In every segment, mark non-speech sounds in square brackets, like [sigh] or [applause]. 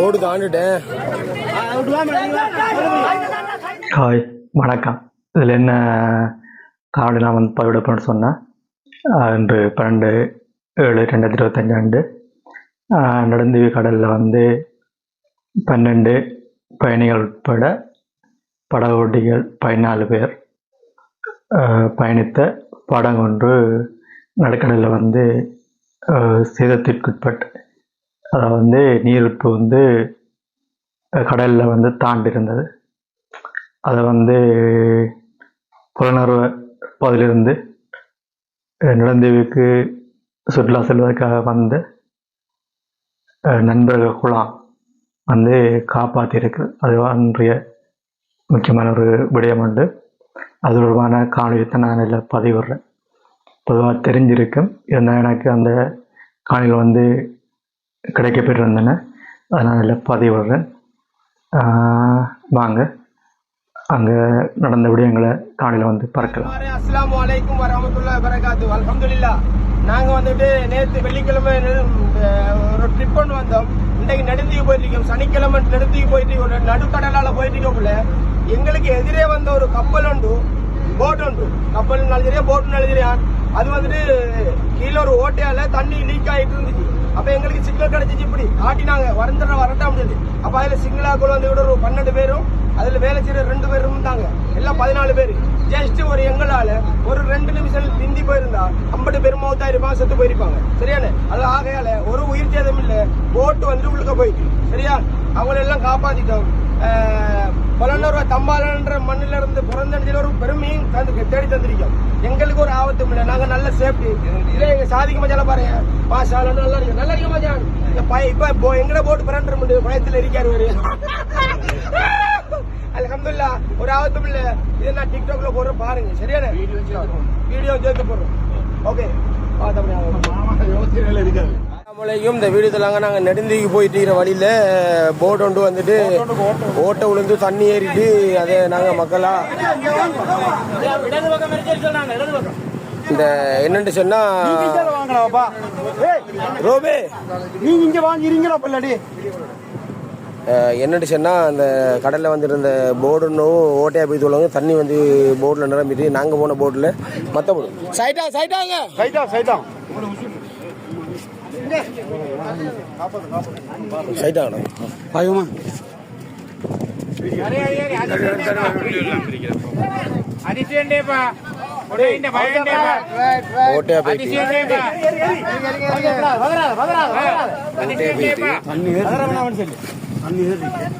ஓடு தாண்டிட்டேன் ஹாய் வணக்கம். இதில் என்ன காவடி நான் வந்து பதிவிடப்போன்னு சொன்னேன். இன்று பன்னெண்டு ஏழு ரெண்டாயிரத்தி இருபத்தஞ்சு ஆண்டு கடலில் வந்து பன்னெண்டு பயணிகள் உட்பட படகோட்டிகள் பதினாலு பேர் பயணித்த படகு ஒன்று நடுக்கடலில் வந்து சேதத்திற்குட்பட்டு அதை வந்து நீருப்பு வந்து கடலில் வந்து தாண்டி இருந்தது அதை வந்து புலனர்வ பகுதியிலிருந்து நிலந்தீவுக்கு சுற்றுலா செல்வதற்காக வந்த நண்பர்கள் குழாம் வந்து காப்பாற்றியிருக்கு அது அன்றைய முக்கியமான ஒரு விடயம் உண்டு. அது தொடர்பான காணொலியத்தை நான் இதில் பதிவிடுறேன். பொதுவாக தெரிஞ்சிருக்கும். இருந்தால் எனக்கு அந்த காணொலிகள் வந்து கிடைக்கப்பெற்றிருந்தன. அதை நான் இதில் பதிவிடுறேன். வாங்க. அங்கே நடந்த விடயங்களை காலையில் வந்து பறக்கலாம் அஸ்லாம் வலைக்கும் வரமத்துல்லா வரகாத்து அலமதுல்லா நாங்க வந்துட்டு நேற்று வெள்ளிக்கிழமை ஒரு ட்ரிப் ஒன்று வந்தோம். இன்னைக்கு நெடுந்தீவு போயிட்டு இருக்கோம் சனிக்கிழமை நெடுந்தீவு போயிட்டு ஒரு நடுக்கடலால போயிட்டு இருக்கோம்ல எங்களுக்கு எதிரே வந்த ஒரு கப்பல் உண்டு. போட் உண்டு. கப்பல் நழுதிரியா போட் நழுதிரியா அது வந்துட்டு கீழே ஒரு ஓட்டையால தண்ணி லீக் ஆயிட்டு இருந்துச்சு. அப்ப எங்களுக்கு சிக்னல் கிடைச்சிச்சு இப்படி. காட்டினாங்க. வரந்துட வரட்டா முடியாது அப்ப அதுல சிங்களாக்குள்ள வந்து விட ஒரு பன்னெண்டு பேரும் அதுல வேலை செய்யற ரெண்டு பேரும் இருந்தாங்க. எல்லாம் பதினாலு பேர். ஜஸ்ட் ஒரு எங்களால ஒரு ரெண்டு நிமிஷம் பிந்தி போயிருந்தா ஐம்பது பேர் மௌத்தாயிருப்பாங்க செத்து போயிருப்பாங்க. சரியான? அது ஆகையால ஒரு உயிர் சேதம் இல்ல. போட்டு வந்து உள்ளுக்க போயிட்டு. சரியா? அவங்களெல்லாம் காப்பாத்திட்டோம். பலனூர்வா தம்பாலன்ற மண்ணில இருந்து பிறந்த ஒரு பெருமையும் தந்து தேடி தந்திருக்கோம். எங்களுக்கு ஒரு ஆபத்தும் இல்லை. நாங்க நல்ல சேஃப்டி இல்ல எங்க சாதிக்க மச்சால பாருங்க. மாஷா நல்லா இருக்கு நல்லா இருக்கு மச்சான். இப்ப எங்கட போட்டு பிறன்ற முடியும் பயத்துல இருக்காரு [laughs] ஒரு அல்ஹம்துலில்லாஹ் ஒரு ஆபத்தும் இல்ல. இதை நான் டிக்டாக்ல போடுறேன் பாருங்க. சரியான? வீடியோ சேர்த்து போடுறோம். ஓகே நம்மளையும் இந்த வீடு தலாங்க நாங்கள் நெடுந்தீக்கு போயிட்டு இருக்கிற வழியில் போட் ஒன்று வந்துட்டு ஓட்டை விழுந்து தண்ணி ஏறிட்டு அதை நாங்கள் மக்களா இந்த என்னன்னு சொன்னா ரோபே. நீங்க இங்க வாங்கிறீங்களா பிள்ளாடி. அஹ், என்னன்னு சொன்னா அந்த கடல்ல வந்து இருந்த போர்டுன்னும் ஓட்டையா போய் சொல்லுவாங்க தண்ணி வந்து போர்டில் நிரம்பிட்டு நாங்கள் போன போட்டில் மற்ற போடு சைட்டா சைட்டாங்க சைட்டா சைட்டா சைட்டாங்கண்ணா ஆயுமா ஓட்டையா போயிட்டு ஓட்டையா போயிட்டு தண்ணி ஏறி தண்ணி ஏறி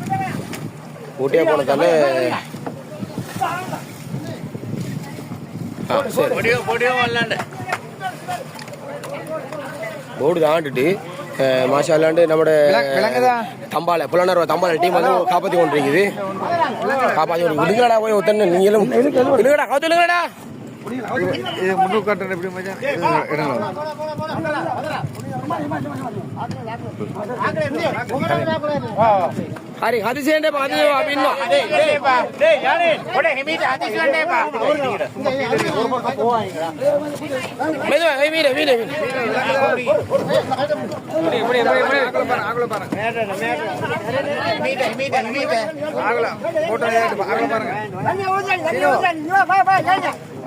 ஊட்டியா போனதால ஆ, சரி. போர்டு தாண்டிட்டு மாஷா அல்லாண்டு நம்மளோட தம்பால புலனர் தம்பால டீம் வந்து காப்பாத்தி கொண்டிருக்குது. காப்பாத்தி கொண்டு விடுங்கடா போய் ஒத்தன்னு நீங்களும் விடுங்கடா காத்து விடுங்கடா இது முன்னுக்கு காட்டுறது எப்படி மச்சான் இடங்களா செய்யண்டே அது அப்படின்னா மெதுவா ஏய், வீடு வீடு வீடு.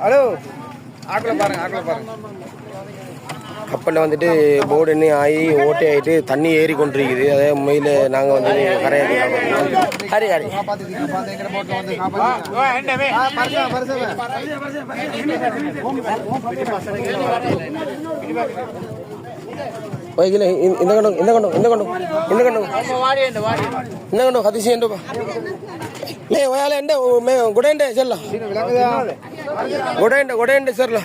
ஹலோ. ஆக்கல பாருங்க ஆக்கல பாருங்க. கப்பலில் வந்துட்டு போர்டு என்ன ஆகி ஓட்டை ஆகிட்டு தண்ணி ஏறி கொண்டிருக்குது. அதே உண்மையில் நாங்கள் வந்து கரையாடி ஹரி ஹரி. இந்த கண்டும் இந்த கண்டும் இந்த கண்டும் இந்த கண்டும். இந்த கண்டும் ஹதிசி என்றுப்பா నే ఓయాలంటే మేము గుడేంటే చెల్లా గుడేంటే గుడేంటే చెల్లా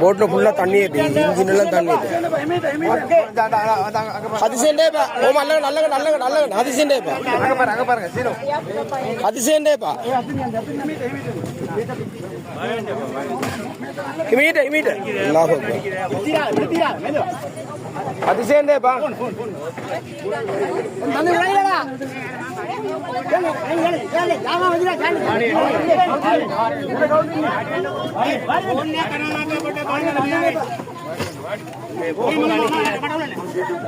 బోట్లో ఫుల్ తண்ணీ ఇంజిన్ ఎல்லாம் తண்ணీ அதிசயண்டேப்பா ஓ நல்ல நல்ல நல்ல நல்ல அதிசயண்டேப்பா அதிசயண்டேப்பா இமீடியட் இமீடியட் அல்லாஹ் அது சேர்ந்தே பா வந்து விளையாடா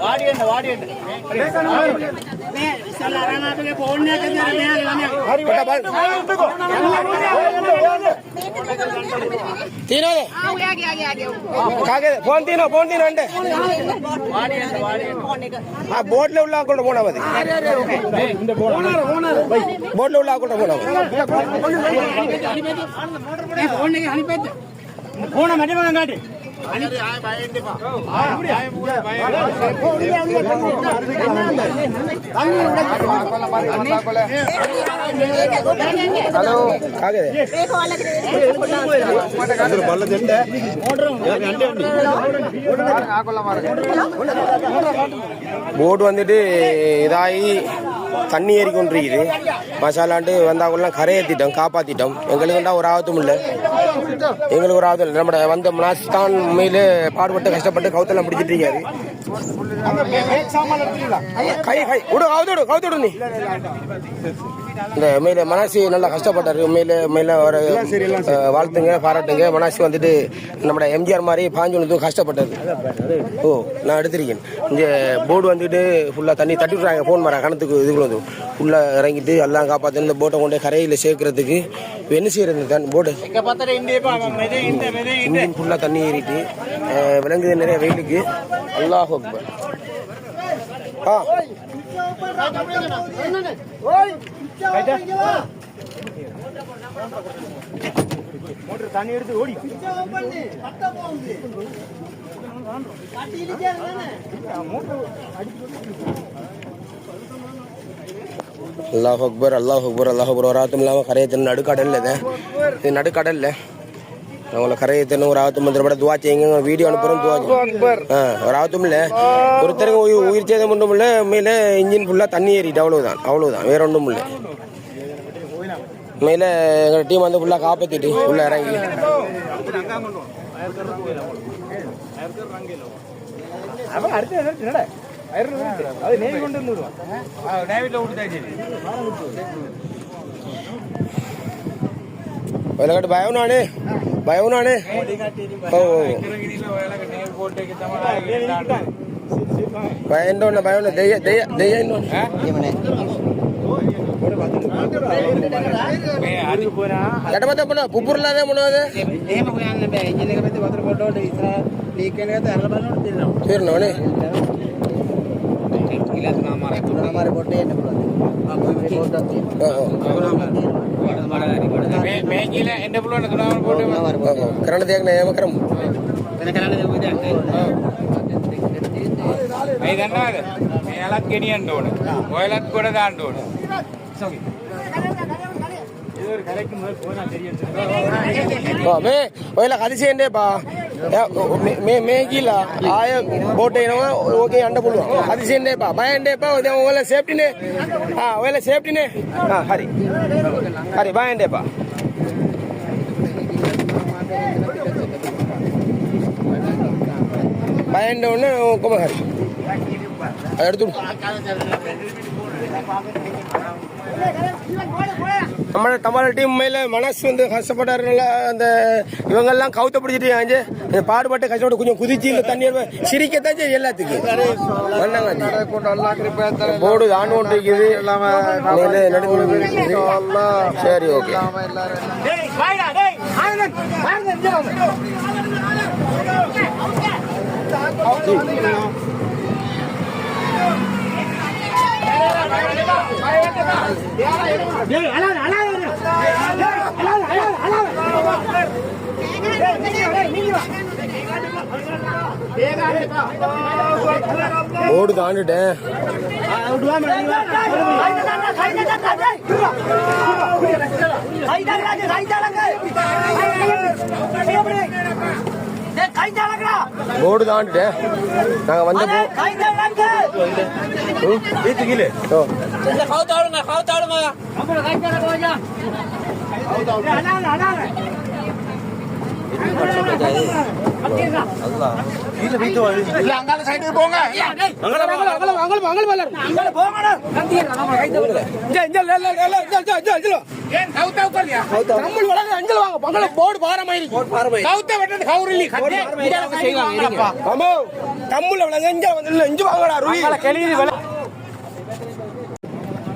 வாடியண்ட வாடியண்ட போன తినో ఫోన్ తినో ఫోన్ తినో అంటే ఆ బోట్ల உள்ளாக்குள்ள போனோம் அது బోట్ల உள்ளாக்குள்ள போனோம் போன மட்டும் காட்டு. ஹலோ வந்துட்டு இதாகி தண்ணி ஏறிக்கொண்டிருக்குது. மசாலாண்டு வந்தாக்குள்ளலாம் கரையேற்றிட்டோம் காப்பாற்றிட்டோம் எங்களுக்குண்டா ஒரு ஆபத்தும் இல்லை. எங்களுக்கு ஒரு இல்லை நம்ம வந்த மனாஸ்தான் உண்மையிலே பாடுபட்டு கஷ்டப்பட்டு கவுத்தெல்லாம் பிடிச்சிட்டு இருக்காரு. கை கை விடு கவுத்து விடு கவுத்து விடு நீ. இந்த உண்மையில மனாசி நல்லா கஷ்டப்பட்டாரு. உண்மையில உண்மையில ஒரு வாழ்த்துங்க பாராட்டுங்க. மனாசி வந்துட்டு நம்ம எம்ஜிஆர் மாதிரி பாஞ்சு வந்து கஷ்டப்பட்டது. ஓ நான் எடுத்திருக்கேன். இந்த போர்டு வந்துட்டு ஃபுல்லாக தண்ணி தட்டி விட்றாங்க ஃபோன் மாற கணத்துக்கு இதுக்குள்ள வந்து ஃபுல்லாக இறங்கிட்டு எல்லாம் காப்பாற்றி இந்த போட்டை கொண்டு கரையில் சேர்க்கறதுக்கு என்ன செய்யறது தண்ணி போர்டு இன்ஜின் ஃபுல்லாக தண்ணி ஏறிட்டு அஹ், விளங்குது நிறைய வெயிலுக்கு. அல்லாஹ் மோட்டர் தண்ணி எடுத்து ஓடி அல்லாஹ் அக்பர் அல்லாஹ் அக்பர். அல்லாஹ் அக்பர் வராத்தும் இல்லாமல் கரையத்தின் நடுக்கடல்ல இது நடுக்கடல்ல. அவங்கள கரையை தண்ணு ஒரு ஆபத்து மந்திர பட துவா செய்யுங்க. வீடியோ அனுப்புறோம் துவா ஒரு ஆபத்தும் இல்லை. ஒருத்தருக்கு உயிர் உயிர் சேதம் ஒன்றும் இல்லை மேலே இன்ஜின் ஃபுல்லாக தண்ணி ஏறிட்டு அவ்வளோதான் அவ்வளோதான் வேற ஒன்றும் இல்லை. மேலே எங்கள் டீம் வந்து ஃபுல்லாக காப்பாற்றிட்டு உள்ளே இறங்கி. அவன் பயம் என்னடா? భయమునానే భయంలో ఉన్న భయం దెయ్య దెయ్య దెయ్యంలో గడపతే మన పుప్పుర్లానే ఉన్నది తీరినా இல்லாத மாற போட்டு மாற போட்டு என்ன කරන දෙයක් නෑ යම කරමු ඇයි දන්නවද මෙයාලත් ගෙනියන්න ඕන ඔයලත් ගොඩ දාන්න ඕන මේ ඔයලා කලිසියෙන්ඩේ බා మేకీలా ఆయా బోట్ అయినా ఓకే అండపుడు అది సేండేపా భయ అండేపా ఒకవేళ సేఫ్టీనే ఒకవేళ సేఫ్టీనే హరి హరి భయ అండేపా భయ అండే ఉన్న కుమార్ హరి అది ఎడుతుడు நம்ம தமிழ் டீம் உண்மையில் மனசு வந்து கஷ்டப்பட்டாருனால அந்த இவங்கெல்லாம் கவுத்த பிடிச்சிட்டு இந்த பாடுபட்டு கஷ்டப்பட்டு கொஞ்சம் குதிச்சு இந்த தண்ணி சிரிக்கத்தான் செய்யும் எல்லாத்துக்கும். போடு ஆணுவோட்டு இருக்குது சரி ஓகே. ஏய் அலா ஓகே தாண்டிட்டேன் தாண்டுட்டேன் போர்டு நாங்க வந்த வீட்டுக்கு ஓ.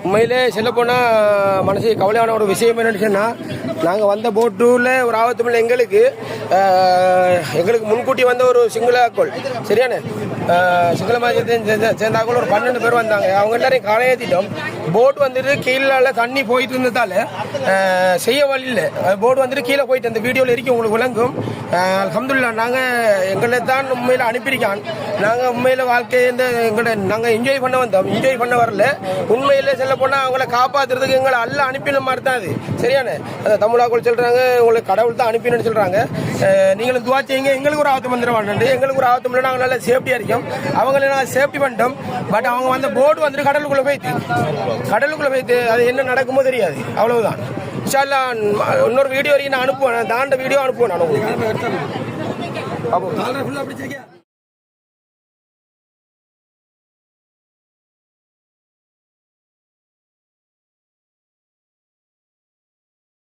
உண்மையிலே சொல்ல போனால் மனசு கவலையான ஒரு விஷயம் என்னன்னு சொன்னால் நாங்கள் வந்த போட்டூரில் ஒரு ஆபத்து எங்களுக்கு. எங்களுக்கு முன்கூட்டி வந்த ஒரு சிங்களாக்கள் சரியான சிங்கள சேர்ந்தா கூட ஒரு பன்னெண்டு பேர் வந்தாங்க. அவங்க எல்லாரையும் காலையேற்றிட்டோம் போட் வந்துட்டு கீழே தண்ணி போயிட்டு இருந்ததால செய்ய வழியில் போட் வந்துட்டு கீழே போயிட்டு அந்த வீடியோவில் இருக்கி உங்களுக்கு விளங்கும். அலமதுல்லா நாங்கள் எங்களை தான் உண்மையில் அனுப்பியிருக்கான். நாங்கள் உண்மையில் வாழ்க்கையை இந்த எங்களை நாங்கள் என்ஜாய் பண்ண வந்தோம். என்ஜாய் பண்ண வரல. உண்மையில் சொல்ல போனால் அவங்கள காப்பாற்றுறதுக்கு எங்களை அல்ல அனுப்பின மாதிரி தான் அது. சரியான? அந்த தமிழாக்குள் சொல்கிறாங்க உங்களுக்கு கடவுள் தான் அனுப்பினு சொல்கிறாங்க நீங்களும் துவா செய்யுங்க. எங்களுக்கு ஒரு ஆபத்து வந்துட வேண்டாம் எங்களுக்கு ஒரு ஆபத்து இல்லை நாங்கள் நல்லா சேஃப்டியாக இருக்கோம். அவங்கள நாங்கள் சேஃப்டி பண்ணிட்டோம். பட் அவங்க வந்த போட் வந்துட்டு கடலுக்குள்ளே போயிட்டு கடலுக்குள்ளே போயிட்டு அது என்ன நடக்குமோ தெரியாது. அவ்வளவுதான். இன்ஷா அல்லாஹ், இன்னொரு வீடியோ வரைக்கும் நான் அனுப்புவேன். நான் தாண்ட வீடியோ அனுப்புவேன் நான் உங்களுக்கு. அப்போ